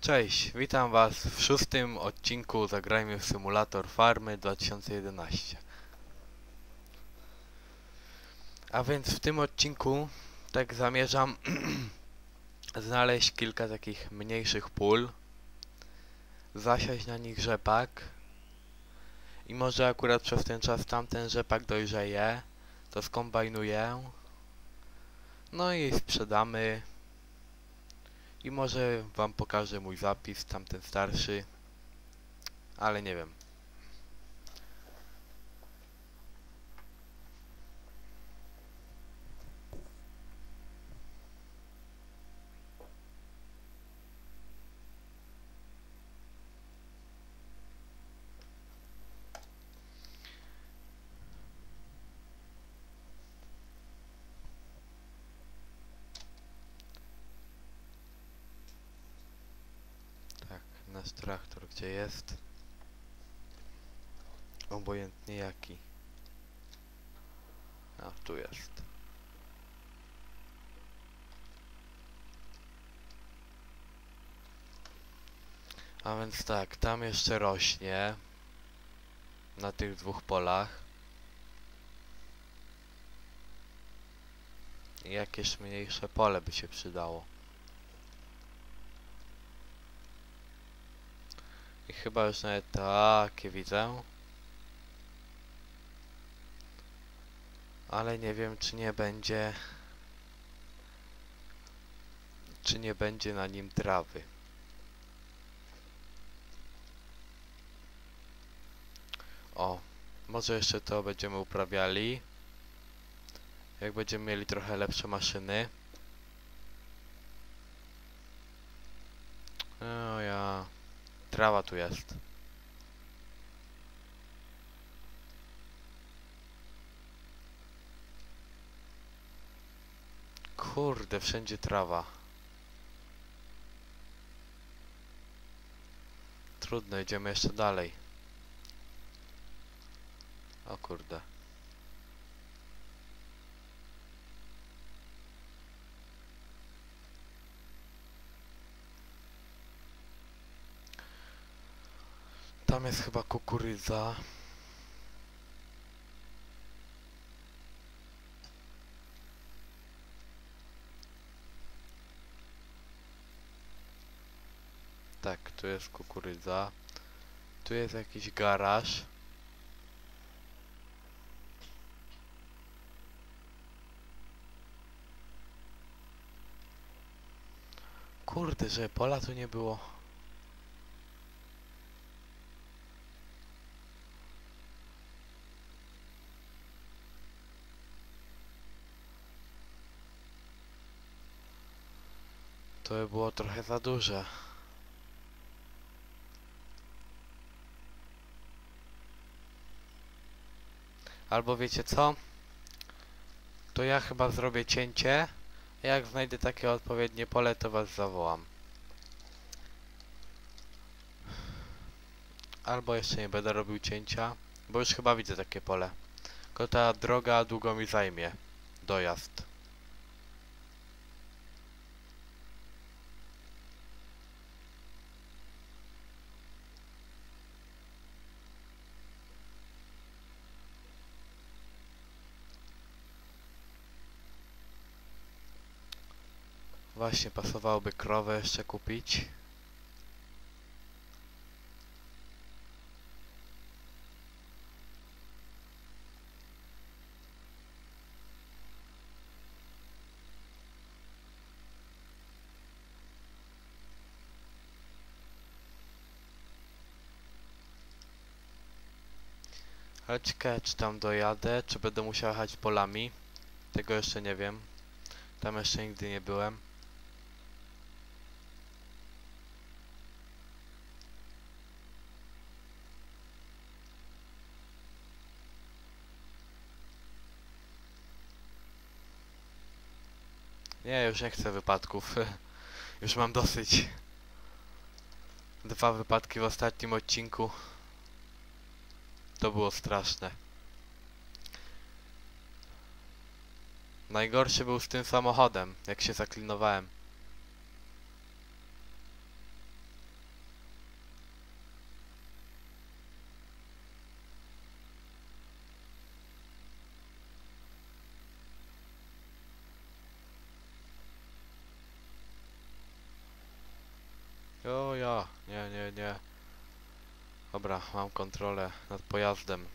Cześć, witam was w szóstym odcinku Zagrajmy w Symulator Farmy 2011. A więc w tym odcinku tak zamierzam znaleźć kilka takich mniejszych pól, zasiać na nich rzepak i może akurat przez ten czas tamten rzepak dojrzeje, to skombajnuję, no i sprzedamy i może wam pokażę mój zapis, tamten starszy. Ale nie wiem. Traktor gdzie jest? Obojętnie jaki. A, tu jest. A więc tak, tam jeszcze rośnie. Na tych dwóch polach. Jakieś mniejsze pole by się przydało. I chyba już nawet takie widzę. Ale nie wiem, czy nie będzie... Czy nie będzie na nim trawy. O, może jeszcze to będziemy uprawiali. Jak będziemy mieli trochę lepsze maszyny. O ja... Trawa tu jest. Kurde, wszędzie trawa. Trudno, idziemy jeszcze dalej. O kurde. Tam jest chyba kukurydza. Tak, tu jest kukurydza. Tu jest jakiś garaż. Kurde, że pola tu nie było. To by było trochę za duże. Albo wiecie co? To ja chyba zrobię cięcie. Jak znajdę takie odpowiednie pole, to was zawołam. Albo jeszcze nie będę robił cięcia, bo już chyba widzę takie pole. Tylko ta droga długo mi zajmie. Dojazd. Właśnie pasowałoby krowę jeszcze kupić. Ale ciekawe czy tam dojadę, czy będę musiał jechać polami. Tego jeszcze nie wiem. Tam jeszcze nigdy nie byłem. Nie, już nie chcę wypadków. już mam dosyć. Dwa wypadki w ostatnim odcinku. To było straszne. Najgorszy był z tym samochodem, jak się zaklinowałem. O ja, nie, nie, nie. Dobra, mam kontrolę nad pojazdem.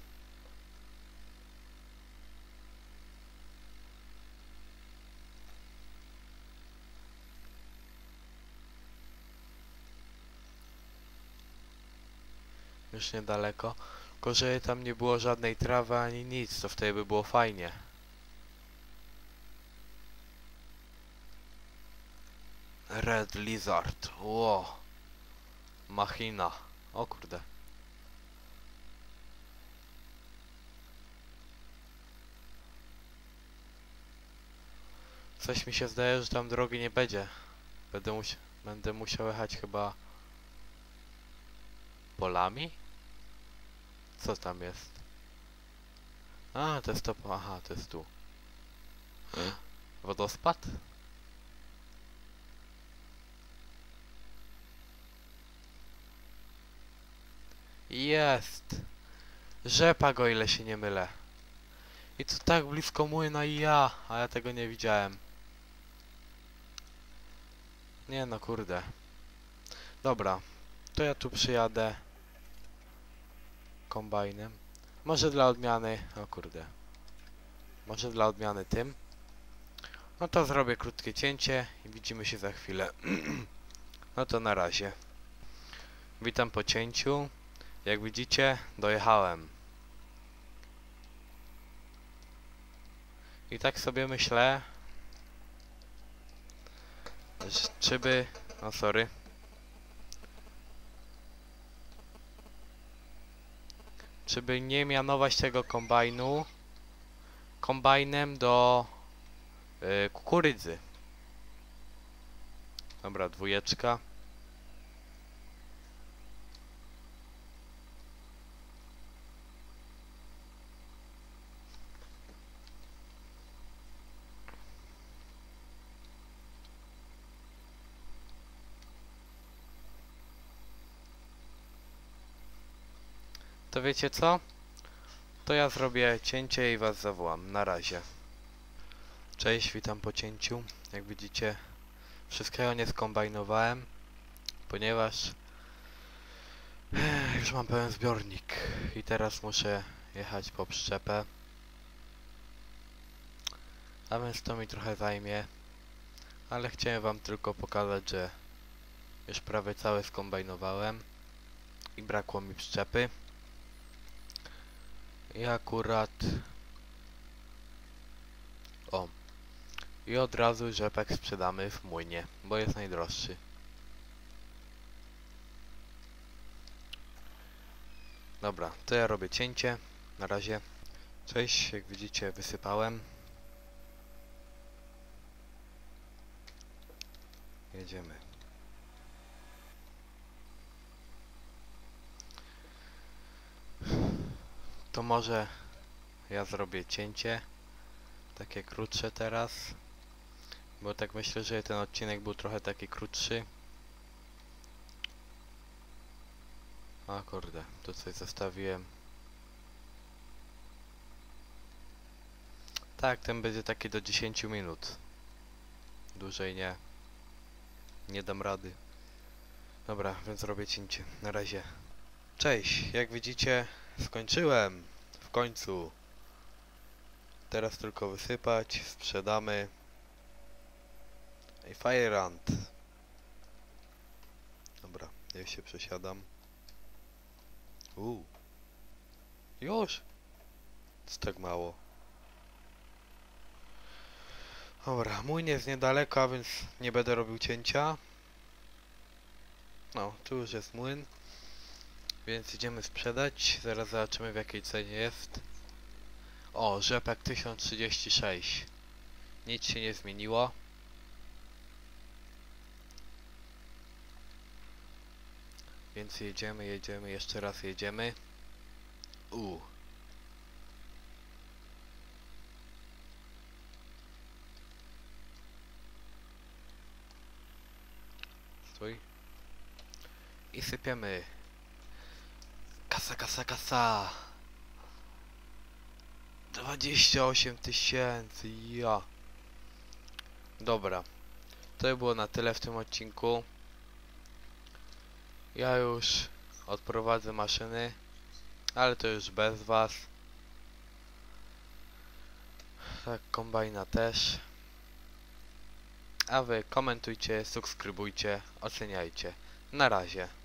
Już niedaleko. Tylko, że tam nie było żadnej trawy ani nic, to wtedy by było fajnie. Red Lizard. Ło. Machina. O kurde. Coś mi się zdaje, że tam drogi nie będzie. Będę, musi będę musiał jechać chyba polami? Co tam jest? A, to jest to. Aha, to jest tu. Wodospad? Jest! Rzepak, o ile się nie mylę. I to tak blisko młyna i ja, a ja tego nie widziałem. Nie no, kurde. Dobra, to ja tu przyjadę kombajnem. Może dla odmiany, o kurde. Może dla odmiany tym. No to zrobię krótkie cięcie i widzimy się za chwilę. no to na razie. Witam po cięciu. Jak widzicie, dojechałem. I tak sobie myślę, że czy by... No sorry. Czy by nie mianować tego kombajnu kombajnem do y, kukurydzy. Dobra, dwójeczka. Wiecie co? To ja zrobię cięcie i was zawołam. Na razie. Cześć, witam po cięciu. Jak widzicie, wszystkiego nie skombajnowałem, ponieważ już mam pełen zbiornik i teraz muszę jechać po przyczepę. A więc to mi trochę zajmie, ale chciałem wam tylko pokazać, że już prawie całe skombajnowałem i brakło mi przyczepy. I akurat... O. I od razu rzepek sprzedamy w młynie, bo jest najdroższy. Dobra, to ja robię cięcie. Na razie. Cześć, jak widzicie wysypałem. Jedziemy. To może ja zrobię cięcie. Takie krótsze teraz. Bo tak myślę, że ten odcinek był trochę taki krótszy. A kurde, tu coś zostawiłem. Tak, ten będzie taki do 10 minut. Dłużej nie. Nie dam rady. Dobra, więc robię cięcie. Na razie. Cześć, jak widzicie skończyłem. W końcu. Teraz tylko wysypać, sprzedamy. I fire ant. Dobra, ja się przesiadam. Uuu. Już? Jest tak mało. Dobra, mój nie jest niedaleko, a więc nie będę robił cięcia. No, tu już jest młyn. Więc idziemy sprzedać. Zaraz zobaczymy w jakiej cenie jest. O, rzepek 1036. Nic się nie zmieniło. Więc jedziemy, jedziemy, jeszcze raz jedziemy. U. Stój. I sypiemy. Kasa, kasa, kasa. 28 tysięcy, ja. Dobra. To by było na tyle w tym odcinku. Ja już odprowadzę maszyny, ale to już bez was. Tak, kombajna też. A wy komentujcie, subskrybujcie, oceniajcie. Na razie.